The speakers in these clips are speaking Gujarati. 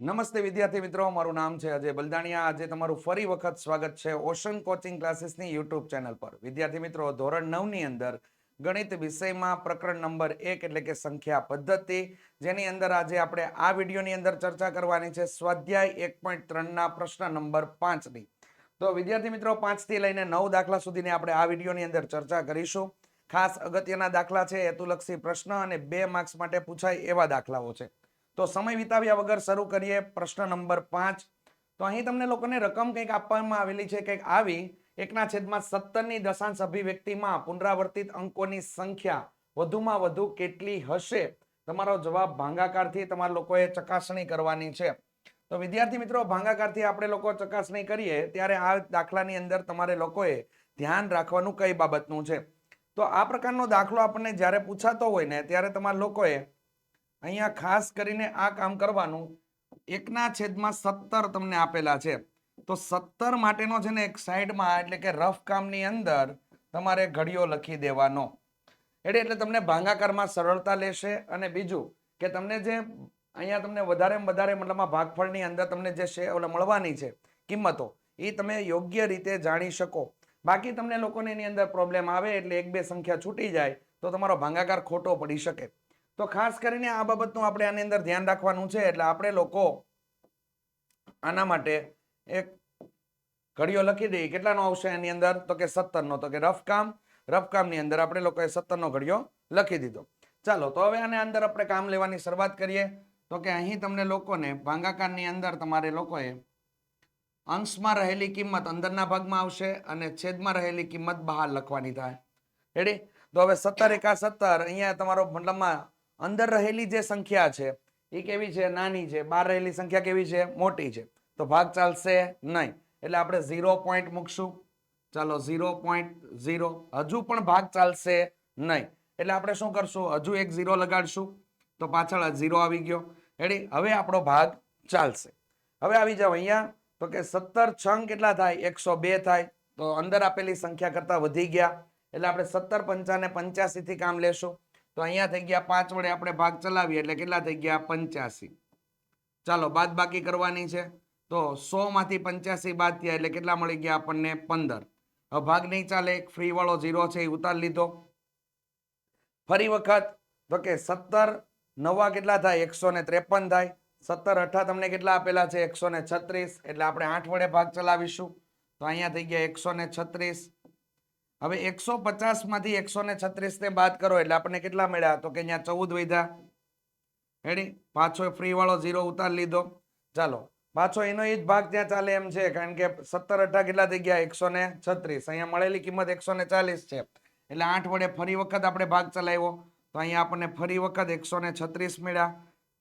નમસ્તે વિદ્યાર્થી મિત્રો, મારું નામ છે અજય બલદાણિયા. આજે તમારું ફરી વખત સ્વાગત છે ઓશન કોચિંગ ક્લાસીસની યુટ્યુબ ચેનલ પર. વિદ્યાર્થી મિત્રો, ધોરણ નવની અંદર ગણિત વિષયમાં પ્રકરણ નંબર એક એટલે કે સંખ્યા પદ્ધતિ, જેની અંદર આજે આપણે આ વિડીયોની અંદર ચર્ચા કરવાની છે સ્વાધ્યાય એક પોઈન્ટ ત્રણના પ્રશ્ન નંબર પાંચની. તો વિદ્યાર્થી મિત્રો, પાંચથી લઈને નવ દાખલા સુધીની આપણે આ વિડીયોની અંદર ચર્ચા કરીશું. ખાસ અગત્યના દાખલા છે હેતુલક્ષી પ્રશ્ન અને બે માર્ક્સ માટે પૂછાય એવા દાખલાઓ છે. તો સમય વિતાવ્યા વગર શરૂ કરીએ પ્રશ્ન નંબર પાંચ. તો અહીં તમને લોકોને રકમ કંઈક આપવામાં આવેલી છે, કંઈક આવી. એકના છેદમાં સત્તરની દશાંશ અભિવ્યક્તિમાં પુનરાવર્તિત અંકોની સંખ્યા વધુમાં વધુ કેટલી હશે? તમારો જવાબ ભાંગાકારથી તમારા લોકોએ ચકાસણી કરવાની છે. તો વિદ્યાર્થી મિત્રો, ભાંગાકારથી આપણે લોકો ચકાસણી કરીએ ત્યારે આ દાખલાની અંદર તમારે લોકોએ ધ્યાન રાખવાનું કઈ બાબતનું છે? તો આ પ્રકારનો દાખલો આપણને જ્યારે પૂછાતો હોય ને, ત્યારે તમારા લોકોએ અહીંયા ખાસ કરીને આ કામ કરવાનું. એકના છેદમાં સત્તર તમને આપેલા છે. તો સત્તર માટેનો છે ને એક સાઈડમાં, એટલે કે રફ કામની અંદર તમારે ઘડીઓ લખી દેવાનો. એટલે એટલે તમને ભાંગાકારમાં સરળતા લેશે અને બીજું કે તમને જે અહીંયા તમને વધારે વધારે મતલબમાં ભાગફળની અંદર તમને જે છે, ઓલે મળવાની છે, કિંમતો, એ તમે યોગ્ય રીતે જાણી શકો. બાકી તમને લોકોને એની અંદર પ્રોબ્લેમ આવે એટલે એક બે સંખ્યા છૂટી જાય, તો તમારો ભાંગાકાર ખોટો પડી શકે. તો ખાસ કરીને આ બાબતનું આપણે આની અંદર ધ્યાન રાખવાનું છે, એટલે આપણે લોકો આના માટે એક ઘડિયો લખી દઈએ. કેટલાનો આવશે એની અંદર? તો કે સત્તરનો. તો કે રફકામ રફકામની અંદર આપણે લોકોએ સત્તરનો ઘડિયો લખી દીધો. ચાલો, તો હવે આને અંદર આપણે કામ લેવાની શરૂઆત કરીએ. તો કે અહીં તમને લોકોને ભાંગાકારની અંદર તમારે લોકોએ અંશમાં રહેલી કિંમત અંદરના ભાગમાં આવશે અને છેદમાં રહેલી કિંમત બહાર લખવાની થાય. રેડી તો હવે સત્તર એકા સત્તર, અહીંયા તમારો મતલબમાં અંદર રહેલી જે સંખ્યા છે, એ કેવી છે? નાની છે. બહાર રહેલી સંખ્યા કેવી છે? મોટી છે. તો ભાગ ચાલશે નહીં. એટલે આપણે ઝીરો પોઈન્ટ મૂકશું. ચાલો, ઝીરો પોઈન્ટ ઝીરો. હજુ પણ ભાગ ચાલશે નહીં. એટલે આપણે શું કરશું? હજુ એક ઝીરો લગાડશું. તો પાછળ ઝીરો આવી ગયો. રેડી હવે આપણો ભાગ ચાલશે. હવે આવી જાઓ અહીંયા. તો કે સત્તર છંગ કેટલા થાય? એકસો બે થાય. તો અંદર આપેલી સંખ્યા કરતાં વધી ગયા. એટલે આપણે સત્તર પંચાને પંચ્યાસી થી કામ લેશું. તો અહીંયા થઈ ગયા પાંચ વડે આપણે ભાગ ચલાવીએ એટલે કેટલા થઈ ગયા પંચ્યાસી. ચાલો, બાદ બાકી કરવાની છે. તો સો માંથી પંચ્યાસી બાદ થયા એટલે કેટલા મળી ગયા આપણને પંદર. હવે ભાગ નહીં ચાલે, એક ફ્રી વાળો ઝીરો છે, એ ઉતારી લીધો. ફરી વખત, તો કે સત્તર નવા કેટલા થાય? એકસો ને ત્રેપન થાય. સત્તર અઠા તમને કેટલા આપેલા છે? એકસો ને છત્રીસ. એટલે આપણે આઠ વડે ભાગ ચલાવીશું. તો અહીંયા થઈ ગયા એકસો ને છત્રીસ. હવે એકસો પચાસમાંથી એકસો ને છત્રીસ ને બાદ કરો, એટલે આપણને કેટલા મળ્યા? તો કે અહીંયા ચૌદ વધ્યા. હેડી પાછો ફ્રી વાળો ઝીરો ઉતાર લીધો. ચાલો, પાછો એનો એ જ ભાગ ત્યાં ચાલે એમ છે, કારણ કે સત્તર અઢા કેટલા થઈ ગયા? એકસો ને છત્રીસ. અહીંયા મળેલી કિંમત એકસો ને ચાલીસ છે. એટલે આઠ વડે ફરી વખત આપણે ભાગ ચલાવ્યો. તો અહીંયા આપણને ફરી વખત એકસો ને છત્રીસ મળ્યા.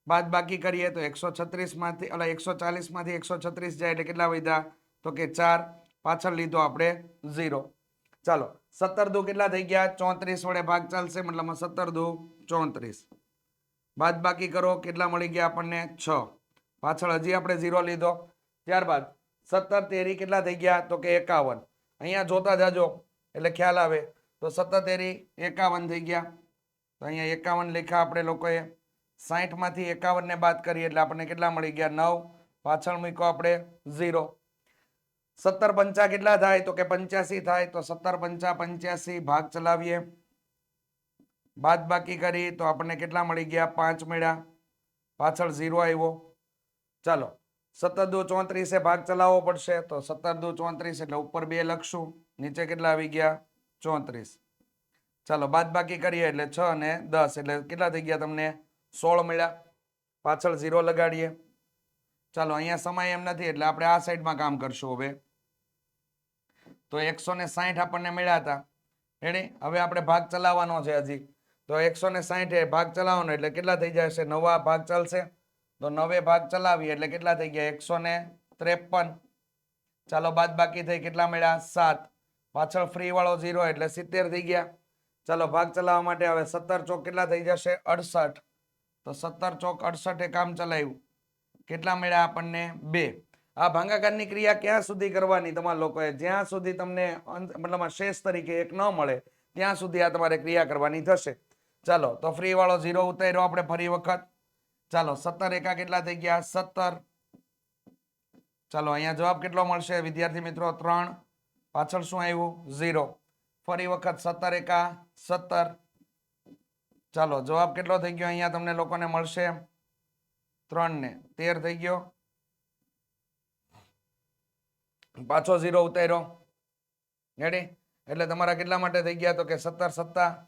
બાદ બાકી કરીએ તો એકસો છત્રીસમાંથી એટલે એકસો ચાલીસમાંથી એકસો છત્રીસ જાય એટલે કેટલા વધ્યા? તો કે ચાર. પાછળ લીધો આપણે ઝીરો ચાલો, સત્તર દો કેટલા થઈ ગયા? ચોત્રીસ વડે ભાગ ચાલશે, મતલબ સત્તર દો, ચોત્રીસ. બાદ બાકી કરો, કેટલા મળી ગયા આપણને? છ. પાછળ હજી આપણે ઝીરો લીધો. ત્યારબાદ, સત્તર તેરી કેટલા થઈ ગયા? તો કે એકાવન. અહીંયા જોતા જાજો, એટલે ખ્યાલ આવે. તો સત્તર તેરી એકાવન થઈ ગયા. તો અહીંયા એકાવન લેખા આપણે લોકોએ. સાહીઠમાંથી એકાવનને બાદ કરીએ એટલે આપણને કેટલા મળી ગયા? નવ. પાછળ મૂક્યો આપણે ઝીરો સત્તર પંચા કેટલા થાય? તો કે પંચ્યાસી થાય. તો સત્તર પંચા પંચ્યાસી, ભાગ ચલાવીએ. બાદ બાકી કરી તો આપણને કેટલા મળી ગયા? પાંચ મળ્યા. પાછળ ઝીરો આવ્યો. ચાલો, સત્તર દુ ચોત્રીસે ભાગ ચલાવવો પડશે. તો સત્તર દુ ચોત્રીસ એટલે ઉપર બે લખશું. નીચે કેટલા આવી ગયા? ચોત્રીસ. ચાલો, બાદ બાકી કરીએ એટલે છ અને દસ. એટલે કેટલા થઈ ગયા તમને? સોળ મળ્યા. પાછળ ઝીરો લગાડીએ. ચાલો, અહીંયા સમય એમ નથી, એટલે આપણે આ સાઈડમાં કામ કરશું હવે. તો એકસો ને સાહીઠ આપણને મળ્યા હતા. રેડી હવે આપણે ભાગ ચલાવવાનો છે હજી. તો એકસો ને સાહીઠે ભાગ ચલાવવાનો, એટલે કેટલા થઈ જશે? નવા ભાગ ચાલશે. તો નવે ભાગ ચલાવીએ, એટલે કેટલા થઈ ગયા? એકસો ને ત્રેપન. ચાલો, બાદ બાકી થઈ કેટલા મળ્યા? સાત. પાછળ ફ્રી વાળો ઝીરો એટલે સિત્તેર થઈ ગયા. ચાલો, ભાગ ચલાવવા માટે હવે સત્તર ચોક કેટલા થઈ જશે? અડસઠ. તો સત્તર ચોક અડસઠે કામ ચલાવ્યું. કેટલા મળ્યા આપણને? બે. આ ભાંગાકારની ક્રિયા ક્યાં સુધી કરવાની તમારા લોકોએ? જ્યાં સુધી તમને મતલબ શેષ તરીકે એક ન મળે, ત્યાં સુધી આ તમારે ક્રિયા કરવાની થશે. ચાલો, તો ફ્રી વાળો ઝીરો ઉતાર્યો આપણે ફરી વખત. ચાલો, સત્તર એકા કેટલા થઈ ગયા? સત્તર. ચાલો, અહીંયા જવાબ કેટલો મળશે? વિદ્યાર્થી મિત્રો, ત્રણ. પાછળ શું આવ્યું? ઝીરો. ફરી વખત સત્તર એકા, સત્તર. ચાલો, જવાબ કેટલો થઈ ગયો? અહીંયા તમને લોકોને મળશે. ત્રણ ને તેર થઈ ગયો. પાછો ઝીરો ઉતાર્યો. રેડી એટલે તમારા કેટલા માટે થઈ ગયા તો કે સત્તર સત્તા?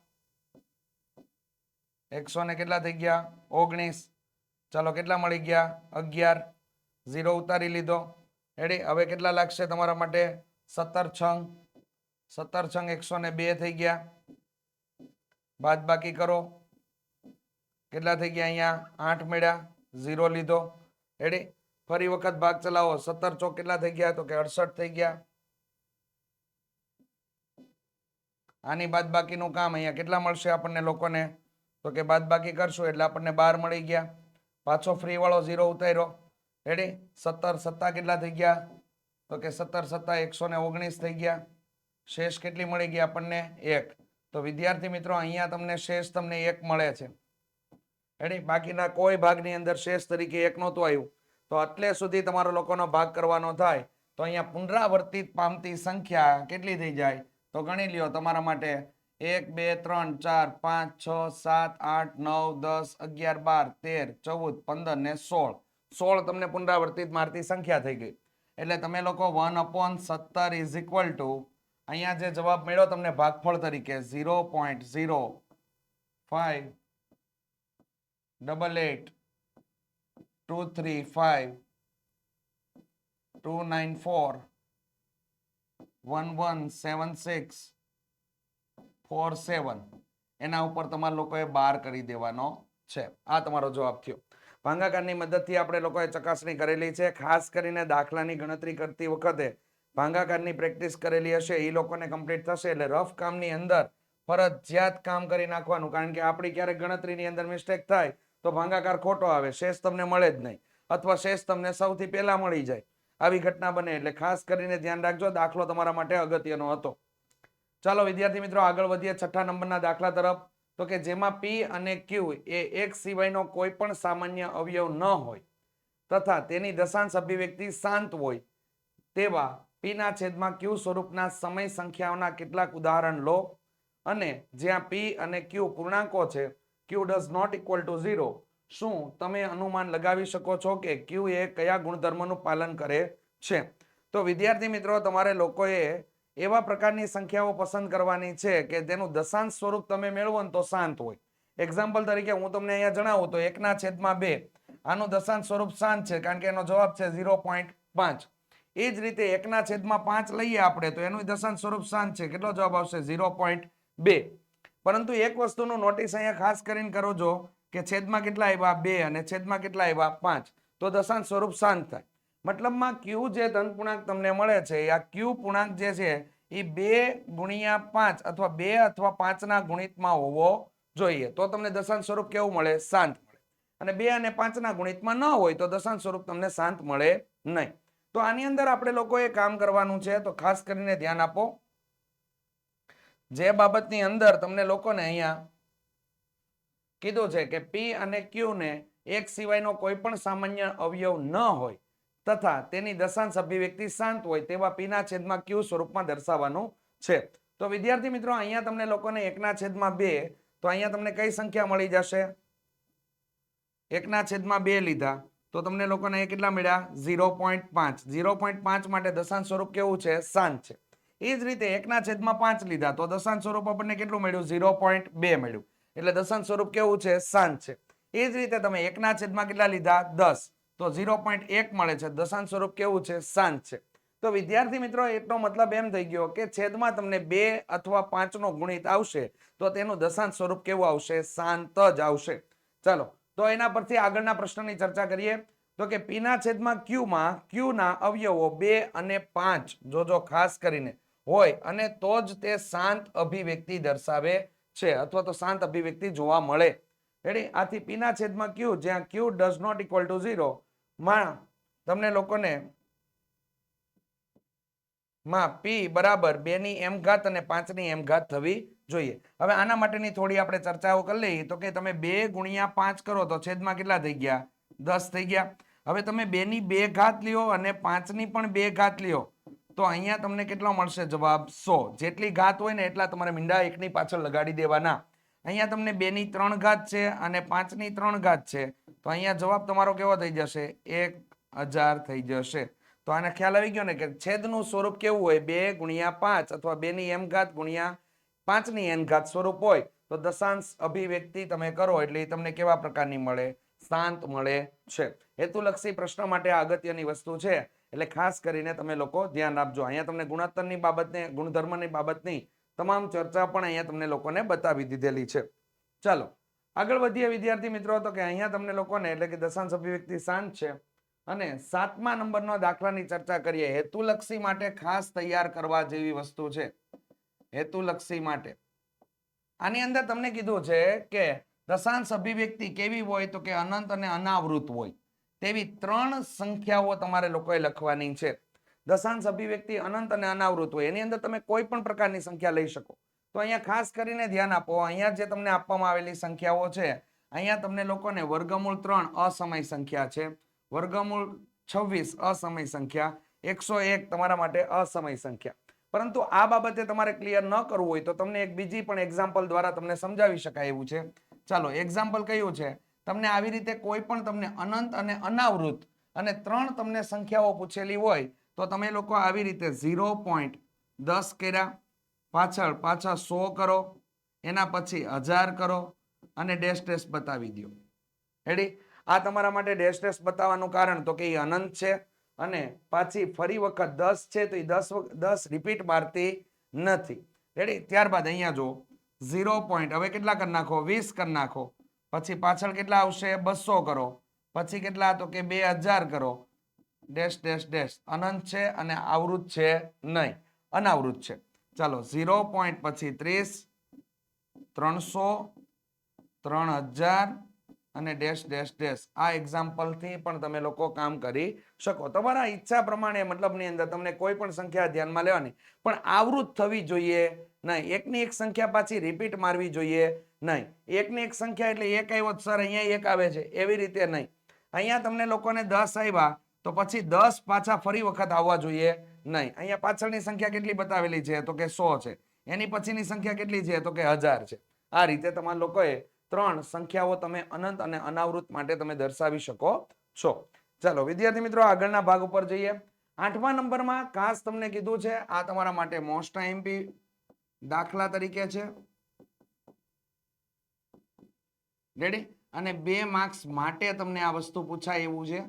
એકસો ને કેટલા થઈ ગયા? ઓગણીસ. ચાલો, કેટલા મળી ગયા? અગિયાર. ઝીરો ઉતારી લીધો. રેડી હવે કેટલા લાગશે તમારા માટે? સત્તર છંગ. સત્તર છંગ એકસો ને બે થઈ ગયા. બાદ બાકી કરો. કેટલા થઈ ગયા અહીંયા? આઠ મેળ્યા. ઝીરો લીધો. રેડી ફરી વખત ભાગ ચલાવો. સત્તર ચોક કેટલા થઈ ગયા? તો કે અડસઠ થઈ ગયા. આની બાદ બાકીનું કામ અહીંયા કેટલા મળશે આપણને લોકોને? તો કે બાદ બાકી કરશું એટલે આપણને બાર મળી ગયા. પાછો ફ્રી વાળો ઝીરો ઉતાર્યો. રેડી સત્તર સત્તા કેટલા થઈ ગયા? તો કે સત્તર સત્તા એકસો ને ઓગણીસ થઈ ગયા. શેષ કેટલી મળી ગઈ આપણને? એક. તો વિદ્યાર્થી મિત્રો, અહીંયા તમને શેષ તમને એક મળે છે. રેડી બાકીના કોઈ ભાગની અંદર શેષ તરીકે એક નહોતું આવ્યું. તો એટલે સુધી તમારો લોકોનો ભાગ કરવાનો થાય. તો અહીંયા પુનરાવર્તિત પામતી સંખ્યા કેટલી થઈ જાય? તો ગણી લ્યો તમારા માટે એક, બે, ત્રણ, ચાર, પાંચ, છ, સાત, આઠ, નવ, દસ, અગિયાર, બાર, તેર, ચૌદ, પંદર ને સોળ. સોળ તમને પુનરાવર્તિત મારતી સંખ્યા થઈ ગઈ. એટલે તમે લોકો વન અપોન સત્તર ઇઝ ઇક્વલ ટુ અહીંયા જે જવાબ મળ્યો તમને ભાગફળ તરીકે, zero point zero five double eight two three five two nine four one one seven six four seven એના ઉપર તમારે લોકોએ બાર કરી દેવાનો છે. આ તમારો જવાબ થયો. ભાંગાકારની મદદથી આપણે લોકોએ ચકાસણી કરેલી છે. ખાસ કરીને દાખલાની ગણતરી કરતી વખતે ભાંગાકારની પ્રેક્ટિસ કરેલી હશે. એ લોકોને કમ્પ્લીટ થશે એટલે રફ કામની અંદર ફરજિયાત કામ કરી નાખવાનું. કારણ કે આપણી ક્યારેક ગણતરીની અંદર મિસ્ટેક થાય તો ભાંગાકાર ખોટો આવે, શેષ તમને મળે જ નહીં. અથવા શેષ તમને સૌથી પહેલા મળી જાય. આવી ઘટના બને એટલે ખાસ કરીને ધ્યાન રાખજો, દાખલો તમારા માટે અગત્યનો હતો. ચાલો વિદ્યાર્થી મિત્રો, આગળ વધીએ છઠ્ઠા નંબરના દાખલા તરફ. તો કે જેમાં પી અને ક્યુ એ એક સિવાયનો કોઈ પણ સામાન્ય અવયવ ન હોય, તથા તેની દશાંશ અભિવ્યક્તિ શાંત હોય, તેવા પીના છેદમાં ક્યુ સ્વરૂપના સમય સંખ્યાઓના કેટલાક ઉદાહરણ લો. અને જ્યાં પી અને ક્યુ પૂર્ણાંકો છે Q does not equal to zero શું તમે અનુમાન લગાવી શકો છો કે ક્યુ એ કયા ગુણધર્મનું પાલન કરે છે? તો વિદ્યાર્થી મિત્રો, તમારે લોકોએ એવા પ્રકારની સંખ્યાઓ પસંદ કરવાની છે કે તેનું દશાંશ સ્વરૂપ તમે મેળવો ને તો શાંત હોય. એક્ઝામ્પલ તરીકે હું તમને અહીંયા જણાવું તો એકના છેદમાં બે. આનું દશાંશ સ્વરૂપ શાંત છે કારણ કે એનો જવાબ છે ઝીરો પોઈન્ટ પાંચ. એ જ રીતે એકના છેદમાં પાંચ લઈએ આપણે તો એનું દશાંશ સ્વરૂપ શાંત છે. કેટલો જવાબ આવશે? ઝીરો પોઈન્ટ બે. પરંતુ એક વસ્તુનું નોટિસ અહીંયા ખાસ કરીને કરો છો કે છેદમાં કેટલા આવ્યા બે અને છેદમાં કેટલા આવ્યા પાંચ. તો દશાંશ સ્વરૂપ શાંત થાય. મતલબમાં ક્યુ જે ધન પૂર્ણાંક તમને મળે છે આ ક્યુ પૂર્ણાંક જે છે, એ બે ગુણ્યા પાંચ અથવા બે અથવા પાંચના ગુણિતમાં હોવો જોઈએ. તો તમને દશાંશ સ્વરૂપ કેવું મળે? શાંત મળે. અને બે અને પાંચના ગુણિતમાં ન હોય તો દશાંશ સ્વરૂપ તમને શાંત મળે નહીં. તો આની અંદર આપણે લોકોએ કામ કરવાનું છે, તો ખાસ કરીને ધ્યાન આપો. જે બાબતની અંદર તમને લોકોને અહીંયા કીધું છે કે પી અને ક્યુ ને એક સિવાયનો કોઈ પણ સામાન્ય અવયવ ન હોય તથા તેની દશાંશ અભિવ્યક્તિ શાંત હોય તેવા પીના છેદમાં ક્યુ સ્વરૂપમાં દર્શાવવાનું છે. તો વિદ્યાર્થી મિત્રો, અહીંયા તમને લોકોને એકના છેદમાં બે, તો અહીંયા તમને કઈ સંખ્યા મળી જશે? એકના છેદમાં બે લીધા, તો તમને લોકોને કેટલા મળ્યા? ઝીરો પોઈન્ટ પાંચ. ઝીરો પોઈન્ટ પાંચ માટે દશાંશ સ્વરૂપ કેવું છે? શાંત છે. એ જ રીતે એકના છેદમાં પાંચ લીધા તો દશાંશ સ્વરૂપ આપણને કેટલું મળ્યું? ઝીરો પોઈન્ટ બે મળ્યું. એટલે દશાંશ સ્વરૂપ કેવું છે? શાંત છે. એ જ રીતે તમે એકના છેદમાં કેટલા લીધા? દસ. તો ઝીરો પોઈન્ટ એક મળે છે. દશાંશ સ્વરૂપ કેવું છે? શાંત છે. તો વિદ્યાર્થી મિત્રો, એટલો મતલબ એમ થઈ ગયો કે છેદમાં તમને બે અથવા પાંચનો ગુણિત આવશે તો તેનું દશાંશ સ્વરૂપ કેવું આવશે? શાંત જ આવશે. ચાલો, તો એના પરથી આગળના પ્રશ્નની ચર્ચા કરીએ. તો કે પીના છેદમાં ક્યુમાં ક્યુના અવયવો બે અને પાંચ. જોજો ખાસ કરીને. હોય અને તો જ તે શાંત અભિવ્યક્તિ દર્શાવે છે અથવા તો શાંત અભિવ્યક્તિ જોવા મળે. રેડી આથી પીના છેદમાં ક્યુ જ્યાં Q does not equal to zero માં તમને લોકોને માં પી બરાબર બે ની એમ ઘાત અને પાંચની એમ ઘાત થવી જોઈએ. હવે આના માટેની થોડી આપણે ચર્ચાઓ કરી લઈએ. તો કે તમે બે ગુણ્યા પાંચ કરો તો છેદમાં કેટલા થઈ ગયા? દસ થઈ ગયા. હવે તમે બેની બે ઘાત લ્યો અને પાંચની પણ બે ઘાત લ્યો. તો અહીંયા તમને કેટલો મળશે? જવાબ સો. જેટલી ઘાત હોય ને એટલા તમારે મીંડા એકની પાછળ લગાડી દેવાના. અહીંયા તમને બેની ત્રણ ઘાત છે અને પાંચની ત્રણ ઘાત છે. તો અહીંયા જવાબ તમારો કેવો થઈ જશે? એક હજાર થઈ જશે. તો આને ખ્યાલ આવી ગયો ને કે છેદનું સ્વરૂપ કેવું હોય? બે ગુણ્યા પાંચ અથવા બેની એમ ઘાત ગુણ્યા પાંચની એન ઘાત સ્વરૂપ હોય. તો દશાંશ અભિવ્યક્તિ તમે કરો એટલે એ તમને કેવા પ્રકારની મળે? શાંત મળે છે. હેતુલક્ષી પ્રશ્ન માટે આ અગત્યની વસ્તુ છે. એટલે ખાસ કરીને તમે લોકો ધ્યાન આપજો અહીંયા તમને ગુણોત્તરની બાબતને, ગુણધર્મની બાબતની તમામ ચર્ચા પણ અહીંયા તમને લોકોને બતાવી દીધેલી છે. ચાલો, આગળ વધીએ વિદ્યાર્થી મિત્રો તો કે અહીંયા તમને લોકોને એટલે કે દશાંશ અભિવ્યક્તિ શાંત છે અને સાતમા નંબરનો દાખલાની ચર્ચા કરીએ. હેતુલક્ષી માટે ખાસ તૈયાર કરવા જેવી વસ્તુ છે. હેતુલક્ષી માટે. આની અંદર તમને કીધું છે કે દશાંશ અભિવ્યક્તિ કેવી હોય તો કે અનંત અને અનાવૃત હોય. તેવી ત્રણ સંખ્યાઓ તમારે લોકોએ લખવાની છે. દશાંશ અભિવ્યક્તિ અનંત અને અનાવૃત હોય. એની અંદર તમે કોઈ પણ પ્રકારની સંખ્યા લઈ શકો. તો અહીંયા ખાસ કરીને ધ્યાન આપો, અહીંયા જે તમને આપવામાં આવેલી સંખ્યાઓ છે, અહીંયા તમને લોકોને વર્ગમૂળ ત્રણ અસમય સંખ્યા છે. વર્ગમૂળ છવ્વીસ અસમય સંખ્યા, એકસો એક તમારા માટે અસમય સંખ્યા. પરંતુ આ બાબતે તમારે ક્લિયર ન કરવું હોય તો તમને એક બીજી પણ એક્ઝામ્પલ દ્વારા તમને સમજાવી શકાય એવું છે. ચાલો એક્ઝામ્પલ કયું છે? તમને આવી રીતે કોઈ પણ તમને અનંત અને અનાવૃત અને ત્રણ તમને સંખ્યાઓ પૂછેલી હોય, તો તમે લોકો આવી રીતે ઝીરો પોઈન્ટ દસ કર્યા, પાછળ પાછા સો કરો, એના પછી હજાર કરો અને ડેશ ડેશ બતાવી દો રેડી આ તમારા માટે ડેશ ડેશ બતાવવાનું કારણ તો કે એ અનંત છે અને પાછી ફરી વખત દસ છે તો એ દસ દસ રિપીટ મારતી નથી. રેડી ત્યારબાદ અહીંયા જો ઝીરો પોઈન્ટ. હવે કેટલા કરી નાખો? વીસ કરી નાખો. પછી પાછળ કેટલા આવશે? બસો કરો. પછી કેટલા? તો કે બે હજાર કરો. Dash dash dash. અનંત છે અને આવૃત છે નહીં. અનાવૃત છે. ચાલો, ઝીરો પોઈન્ટ પછી ત્રીસ, ત્રણસો, ત્રણ હજાર અને ડેશ ડેશ ડેશ. આ એક્ઝામ્પલથી પણ તમે લોકો કામ કરી શકો. તમારા ઈચ્છા પ્રમાણે મતલબની અંદર તમને કોઈ પણ સંખ્યા ધ્યાનમાં લેવાની. પણ આવૃત થવી જોઈએ નહીં. એકની એક સંખ્યા પાછી રિપીટ મારવી જોઈએ. નહીં. એકની એક સંખ્યા એટલે એક આવ્યો સર, અહીંયા એક આવે છે. એવી રીતે નહીં. અહીંયા તમને લોકોને દસ આવ્યા, તો પછી દસ પાછા ફરી વખત આવવા જોઈએ નહીં. અહીંયા પાછળની સંખ્યા કેટલી બતાવેલી છે? તો કે સો છે. એની પછીની સંખ્યા કેટલી છે? તો કે હજાર છે. આ રીતે તમારા લોકોએ ત્રણ સંખ્યાઓ તમે અનંત અને અનાવૃત માટે તમે દર્શાવી શકો છો. ચાલો, વિદ્યાર્થી મિત્રો, આગળના ભાગ ઉપર જઈએ. આઠમા નંબરમાં ખાસ તમને કીધું છે, આ તમારા માટે મોસ્ટ આઈએમપી દાખલા તરીકે છે. રેડી અને બે માર્ક્સ માટે તમને આ વસ્તુ પૂછાય એવું છે.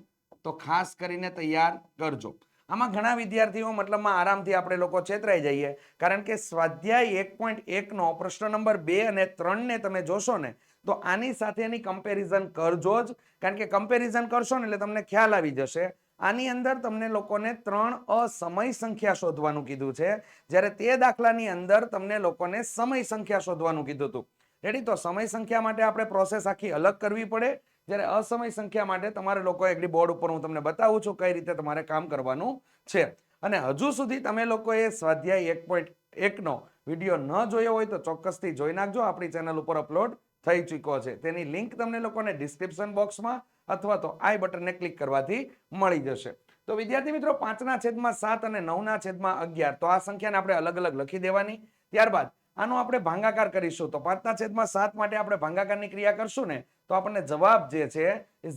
તો ખાસ કરીને તૈયાર કરજો. આમાં ઘણા વિદ્યાર્થીઓ મતલબમાં આરામથી આપણે લોકો છેતરાઈ જઈએ. કારણ કે સ્વાધ્યાય એક પોઈન્ટ એકનો પ્રશ્ન નંબર બે અને ત્રણને તમે જોશો ને, તો આની સાથેની કમ્પેરિઝન કરજો જ. કારણ કે કમ્પેરિઝન કરશો ને એટલે તમને ખ્યાલ આવી જશે. આની અંદર તમને લોકોને ત્રણ અસમય સંખ્યા શોધવાનું કીધું છે. જ્યારે તે દાખલાની અંદર તમને લોકોને સમય સંખ્યા શોધવાનું કીધું હતું. રેડી તો સમય સંખ્યા માટે આપણે પ્રોસેસ આખી અલગ કરવી પડે. જ્યારે અસમય સંખ્યા માટે તમારે લોકો એકડી બોર્ડ ઉપર હું તમને બતાવું છું કઈ રીતે તમારે કામ કરવાનું છે. અને હજુ સુધી તમે લોકોએ સ્વાધ્યાય એક પોઈન્ટ એકનો વીડિયો ન જોયો હોય તો ચોક્કસથી જોઈ નાખજો. આપણી ચેનલ ઉપર અપલોડ થઈ ચૂક્યો છે. તેની લિંક તમને લોકોને ડિસ્ક્રિપ્શન બોક્સમાં અથવા તો આઈ બટનને ક્લિક કરવાથી મળી જશે. તો વિદ્યાર્થી મિત્રો, પાંચના છેદમાં સાત અને નવના છેદમાં અગિયાર. તો આ સંખ્યાને આપણે અલગ અલગ લખી દેવાની. ત્યારબાદ આનો આપણે ભાંગાકાર કરીશું. તો પાંચના છેદમાં સાત માટે આપણે ભાંગાકારની ક્રિયા કરશું ને, તો આપણને જવાબ જે છે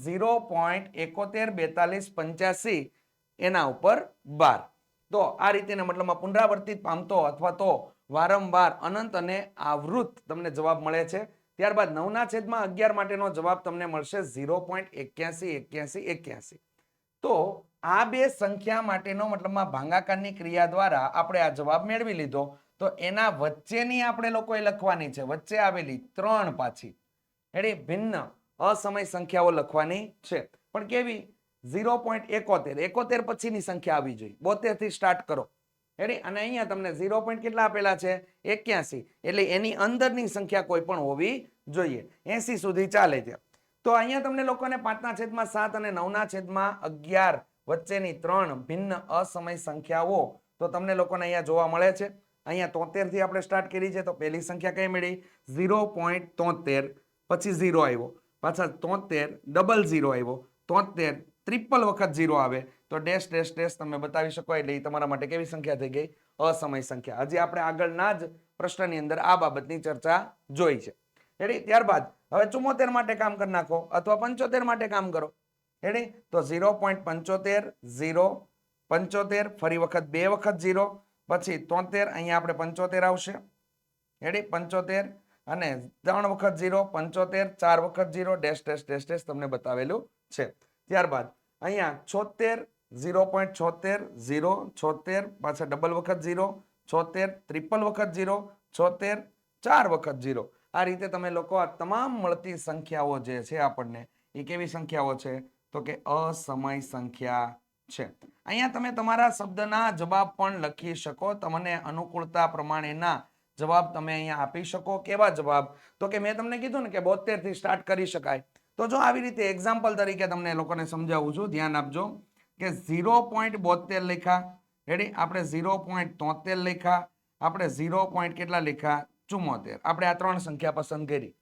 ઝીરો પોઈન્ટ એકોતેર બેતાલીસ પંચ્યાસી એના ઉપર બાર. તો આ રીતે મતલબમાં પુનરાવર્તિત પામતો અથવા તો વારંવાર અનંત અને આવૃત તમને જવાબ મળે છે. ત્યારબાદ નવના છેદમાં અગિયાર માટેનો જવાબ તમને મળશે ઝીરો પોઈન્ટ એક્યાસી એક્યાસી એક્યાસી. તો આ બે સંખ્યા માટેનો મતલબમાં ભાંગાકારની ક્રિયા દ્વારા આપણે આ જવાબ મેળવી લીધો. તો એના વચ્ચેની આપણે લોકોએ લખવાની છે, વચ્ચે આવેલી ત્રણ પાછી. એટલે ભિન્ન, અસમય સંખ્યાઓ લખવાની છે. પણ કેવી? ઝીરો પોઈન્ટ એકોતેર. એકોતેર પછીની સંખ્યા આવી જોઈએ. બોતેરથી સ્ટાર્ટ કરો. એટલે અને અહીંયા તમને ઝીરો પોઈન્ટ કેટલા આપેલા છે? એક્યાસી. એટલે એની અંદરની સંખ્યા કોઈ પણ હોવી જોઈએ. એસી સુધી ચાલે છે. તો અહીંયા તમને લોકોને પાંચના છેદમાં સાત અને નવના છેદમાં અગિયાર વચ્ચેની ત્રણ ભિન્ન અસમય સંખ્યાઓ તો તમને લોકોને અહીંયા જોવા મળે છે. અહીંયા તોતેરથી આપણે સ્ટાર્ટ કરી છે, તો પહેલી સંખ્યા કઈ મળી? ઝીરો પોઈન્ટ તોતેર. પછી ઝીરો આવ્યો. પાછા તોતેર, ડબલ ઝીરો આવ્યો. તોતેર, ત્રિપલ વખત ઝીરો આવે. તો ડેશ ડેશ ડેશ તમે બતાવી શકો એટલે એ તમારા માટે કેવી સંખ્યા થઈ ગઈ? અસમય સંખ્યા. હજી આપણે આગળના જ પ્રશ્નની અંદર આ બાબતની ચર્ચા જોઈ છે. રેડી ત્યારબાદ હવે ચુમ્મોતેર માટે કામ કરી નાખો અથવા પંચોતેર માટે કામ કરો. રેડી તો ઝીરો પોઈન્ટ પંચોતેર, ઝીરો, પંચોતેર, ફરી વખત બે વખત ઝીરો. પછી તોતેર, અહીંયા આપણે પંચોતેર આવશે. રેડી પંચોતેર અને ત્રણ વખત ઝીરો, પંચોતેર, ચાર વખત zero, dash dash dash dash તમને બતાવેલું છે. ત્યારબાદ અહીંયા છોતેર, ઝીરો પોઈન્ટ છોતેર, ઝીરો, છોતેર, પાછા ડબલ વખત ઝીરો, છોતેર, ત્રિપલ વખત ઝીરો, છોતેર, ચાર વખત ઝીરો. આ રીતે તમે લોકો આ તમામ મળતી સંખ્યાઓ જે છે આપણને, એ કેવી સંખ્યાઓ છે? તો કે અસમય સંખ્યા. છે. અહીંયા તમે તમારા શબ્દના જવાબ પણ લખી શકો. તમને અનુકૂળતા પ્રમાણેના જવાબ તમે અહીંયા આપી શકો. કેવા જવાબ? તો કે મેં તમને કીધું ને કે બોતેરથી સ્ટાર્ટ કરી શકાય. તો જો આવી રીતે એક્ઝામ્પલ તરીકે તમને લોકોને સમજાવું છું. ધ્યાન આપજો કે ઝીરો પોઈન્ટ બોતેર લેખા રેડી આપણે ઝીરો પોઈન્ટ તોતેર લેખા આપણે ઝીરો પોઈન્ટ કેટલા લખ્યા? ચુમ્મોતેર આપણે આ ત્રણ સંખ્યા પસંદ કરી.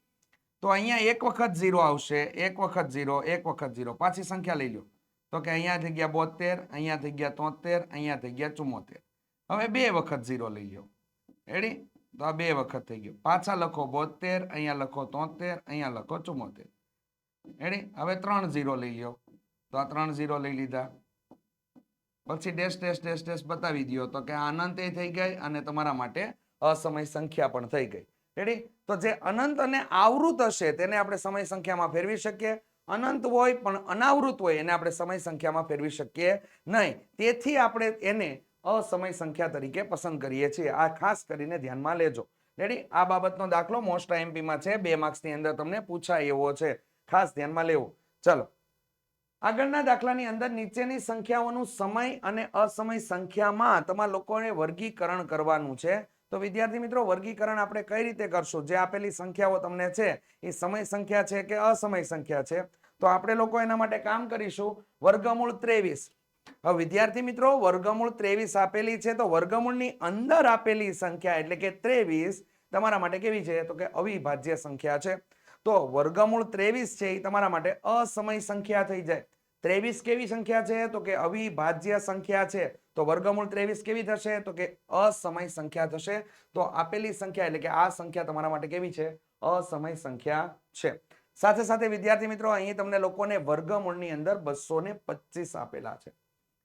તો અહીંયા એક વખત ઝીરો આવશે. એક વખત ઝીરો એક વખત ઝીરો પાછી સંખ્યા લઈ લો. તો કે અહીંયા થઈ ગયા બોતેર, અહીંયા થઈ ગયા તોતેર, અહીંયા થઈ ગયા ચુમ્મોતેર હવે બે વખત ઝીરો લઈ લો રેડી તો આ બે વખત થઈ ગયો. પાછા લખો બોતેર, અહીંયા લખો તોતેર, અહીંયા લખો ચુમ્મોતેર રેડી હવે ત્રણ ઝીરો લઈ લો તો આ ત્રણ ઝીરો લઈ લીધા. પછી ડેશ ડેશ ડેશ ડેશ બતાવી દો તો કે અનંત એ થઈ ગઈ અને તમારા માટે અસમય સંખ્યા પણ થઈ ગઈ. રેડી તો જે અનંત અને આવૃત હશે તેને આપણે સમય સંખ્યામાં ફેરવી શકીએ. અનંત હોય પણ અનાવૃત હોય એને આપણે સમય સંખ્યામાં ફેરવી શકીએ નહીં. તેથી આપણે એને અસમય સંખ્યા તરીકે પસંદ કરીએ છીએ. આ ખાસ કરીને ધ્યાનમાં લેજો. રેડી આ બાબતનો દાખલો મોસ્ટ આઈએમપીમાં છે. બે માર્ક્સની અંદર તમને પૂછાય એવો છે. ખાસ ધ્યાનમાં લેવો. ચલો. આગળના દાખલાની અંદર નીચેની સંખ્યાઓનું સમય અને અસમય સંખ્યામાં તમારા લોકોને વર્ગીકરણ કરવાનું છે. તો વિદ્યાર્થી મિત્રો, વર્ગીકરણ આપણે કઈ રીતે કરશું? જે આપેલી સંખ્યાઓ તમને છે, એ સમય સંખ્યા છે કે અસમય સંખ્યા છે? તો આપણે લોકો એના માટે કામ કરીશું. વર્ગમૂળ ત્રેવીસ. હવે વિદ્યાર્થી મિત્રો, વર્ગમૂળ ત્રેવીસ આપેલી છે, તો વર્ગમૂળની અંદર આપેલી સંખ્યા એટલે કે ત્રેવીસ તમારા માટે કેવી છે? તો કે અવિભાજ્ય સંખ્યા છે. તો વર્ગમૂળ ત્રેવીસ છે, એ તમારા માટે અસમય સંખ્યા થઈ જાય. ત્રેવીસ કેવી સંખ્યા છે? તો કે અવિભાજ્ય સંખ્યા છે. તો વર્ગમૂળ ત્રેવીસ કેવી થશે? તો કે અસમય સંખ્યા થશે. તો આપેલી સંખ્યા એટલે કે આ સંખ્યા તમારા માટે કેવી છે? અસમય સંખ્યા છે. સાથે સાથે વિદ્યાર્થી મિત્રો, અહીં તમને લોકોને વર્ગમૂળની અંદર બસો ને પચીસ આપેલા છે.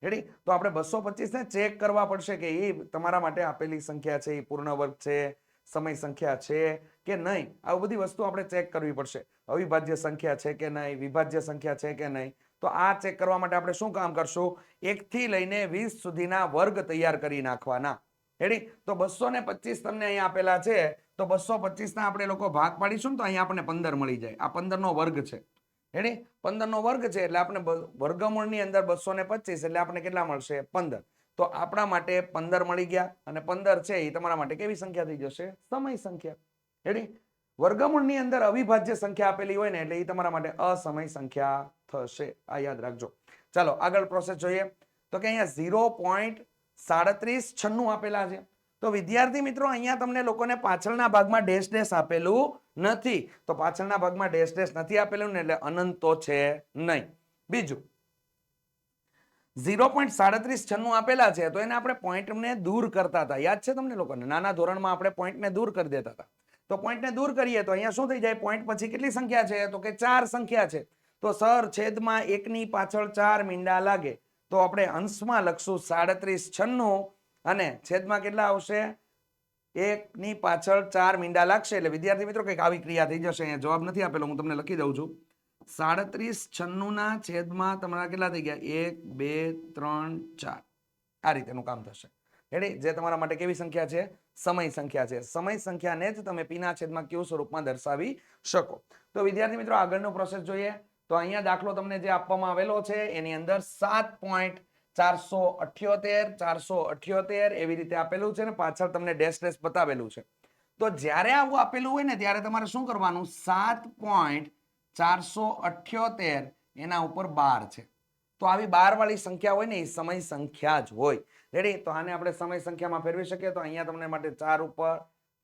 રેડી તો આપણે બસો ને ચેક કરવા પડશે કે એ તમારા માટે આપેલી સંખ્યા છે, એ પૂર્ણ વર્ગ છે, સમય સંખ્યા છે કે નહીં? આ બધી વસ્તુ આપણે ચેક કરવી પડશે. અવિભાજ્ય સંખ્યા છે કે નહીં? વિભાજ્ય સંખ્યા છે કે નહીં? તો આ ચેક કરવા માટે આપણે શું કામ કરશું? એકથી લઈને વીસ સુધીના વર્ગ તૈયાર કરી નાખવાના. રેડી તો બસો ને પચીસ તમને અહીંયા આપેલા છે. તો બસો પચીસના આપણે લોકો ભાગ પાડીશું ને તો અહીંયા આપણને પંદર મળી જાય. આ પંદરનો વર્ગ છે. રેડી પંદરનો વર્ગ છે એટલે આપણે વર્ગમૂળની અંદર બસો પચીસ એટલે આપણે કેટલા મળશે? પંદર. તો આપણા માટે પંદર મળી ગયા અને પંદર છે એ તમારા માટે કેવી સંખ્યા થઈ જશે? સમય સંખ્યા. રેડી વર્ગમૂળની અંદર અવિભાજ્ય સંખ્યા આપેલી હોય ને એટલે એ તમારા માટે અસમય સંખ્યા થશે. આ યાદ રાખજો. ચાલો, આગળ પ્રોસેસ જોઈએ. તો કે અહીંયા ઝીરો પોઈન્ટ સાડત્રીસ છન્નું આપેલા છે. તો વિદ્યાર્થી મિત્રો, અહીંયા તમને લોકોને પાછળના ભાગમાં ડેશ ડેશ આપેલું નથી. તો પાછળના ભાગમાં ડેશ ડેશ નથી આપેલું ને એટલે અનંત છે નહીં. બીજું. ઝીરો પોઈન્ટ સાડત્રીસ છન્નું આપેલા છે, તો એને આપણે પોઈન્ટને દૂર કરતા હતા. યાદ છે તમને લોકોને? નાના ધોરણમાં આપણે પોઈન્ટને દૂર કરી દેતા હતા. તો પોઈન્ટને દૂર કરીએ તો અહીંયા શું થઈ જાય? પોઈન્ટ પછી કેટલી સંખ્યા છે? તો કે ચાર સંખ્યા છે. તો સર છેદમાં એકની પાછળ ચાર મીંડા લાગે. તો આપણે અંશમાં લખશું સાડત્રીસ છન્નું અને છેદમાં કેટલા આવશે? એકની પાછળ ચાર મીંડા લાગશે. એટલે વિદ્યાર્થી મિત્રો કંઈક આવી ક્રિયા થઈ જશે. અહીંયા જવાબ નથી આપેલો, હું તમને લખી દઉં છું. સાડત્રીસ છન્નુંના છેદમાં તમારા કેટલા થઈ ગયા? એક, બે, ત્રણ, ચાર. આ રીતેનું કામ થશે. રેડી જે તમારા માટે કેવી સંખ્યા છે? સમય સંખ્યા છે. સમય સંખ્યાને જ તમે પીના છેદમાં કેવું સ્વરૂપમાં દર્શાવી શકો. તો વિદ્યાર્થી મિત્રો આગળનો પ્રોસેસ જોઈએ. તો અહીંયા દાખલો તમને જે આપવામાં આવેલો છે, એની અંદર સાત પોઈન્ટ ચારસો અઠ્યોતેર ચારસો અઠ્યોતેર એવી રીતે આપેલું છે ને પાછળ તમને ડેશ ડેશ બતાવેલું છે. તો જ્યારે આવું આપેલું હોય ને, ત્યારે તમારે શું કરવાનું? સાત પોઈન્ટ ચારસો અઠ્યોતેર એના ઉપર બાર છે. તો આવી બાર વાળી સંખ્યા હોય ને, એ સમય સંખ્યા જ હોય. રેડી તો આને આપણે સમય સંખ્યામાં ફેરવી શકીએ. તો અહીંયા તમને માટે ચાર ઉપર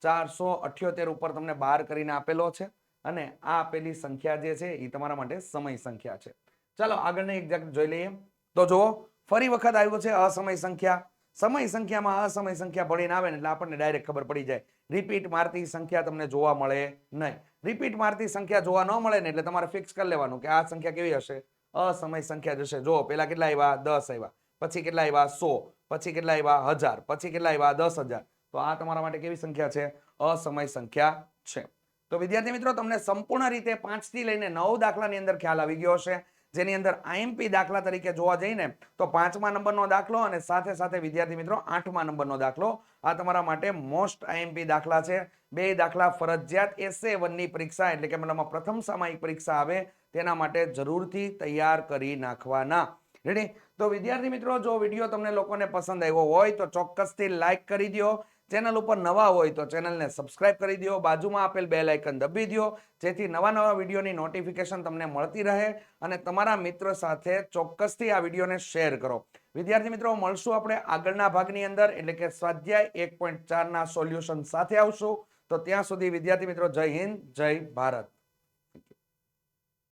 ચારસો અઠ્યોતેર ઉપર તમને બાર કરીને આપેલો છે. અને આ આપેલી સંખ્યા જે છે એ તમારા માટે સમય સંખ્યા છે. ચાલો આગળની એક્ઝાક્ટ જોઈ લઈએ. તો જુઓ, ફરી વખત આવ્યો છે અસમય સંખ્યા. સમય સંખ્યામાં અસમય સંખ્યા ભણીને આવે ને એટલે આપણને ડાયરેક્ટ ખબર પડી જાય. રિપીટ મારતી સંખ્યા તમને જોવા મળે નહીં. રિપીટ મારતી સંખ્યા જોવા ન મળે ને એટલે તમારે ફિક્સ કરી લેવાનું કે આ સંખ્યા કેવી હશે? અસમય સંખ્યા જશે. જો પેલા કેટલા આવ્યા? દસ આવ્યા. પછી કેટલા આવ્યા? સો. પછી કેટલા આવ્યા? હજાર. પછી કેટલા આવ્યા? દસ હજાર. તો આ તમારા માટે કેવી સંખ્યા છે? અસમય સંખ્યા છે. તો વિદ્યાર્થી મિત્રો, તમને સંપૂર્ણ રીતે પાંચથી લઈને નવ દાખલાની અંદર ખ્યાલ આવી ગયો હશે. જેની અંદર આઈએમપી દાખલા તરીકે જોવા જઈને તો પાંચમા નંબરનો દાખલો અને સાથે સાથે વિદ્યાર્થી મિત્રો, આઠમા નંબરનો દાખલો. આ તમારા માટે મોસ્ટ આઈએમપી દાખલા છે. બે દાખલા ફરજિયાત એસે વનની પરીક્ષા એટલે કે મતલબમાં પ્રથમ સામાયિક પરીક્ષા આવે તેના માટે જરૂરથી તૈયાર કરી નાખવાના. રેડી તો વિદ્યાર્થી મિત્રો, જો વીડિયો તમને લોકોને પસંદ આવ્યો હોય તો ચોક્કસથી લાઈક કરી દો ચેનલ ઉપર નવા હોય તો ચેનલને સબસ્ક્રાઇબ કરી દો. બાજુમાં આપેલ બે લાઇકન દબી દો. જેથી નવા નવા વિડીયોની નોટિફિકેશન તમને મળતી રહે અને તમારા મિત્ર સાથે ચોક્કસથી આ વિડીયોને શેર કરો. વિદ્યાર્થી મિત્રો, મળશું આપણે આગળના ભાગની અંદર. એટલે કે સ્વાધ્યાય એક પોઈન્ટ ચારના સોલ્યુશન સાથે આવશું. તો ત્યાં સુધી વિદ્યાર્થી મિત્રો, જય હિન્દ, જય ભારત.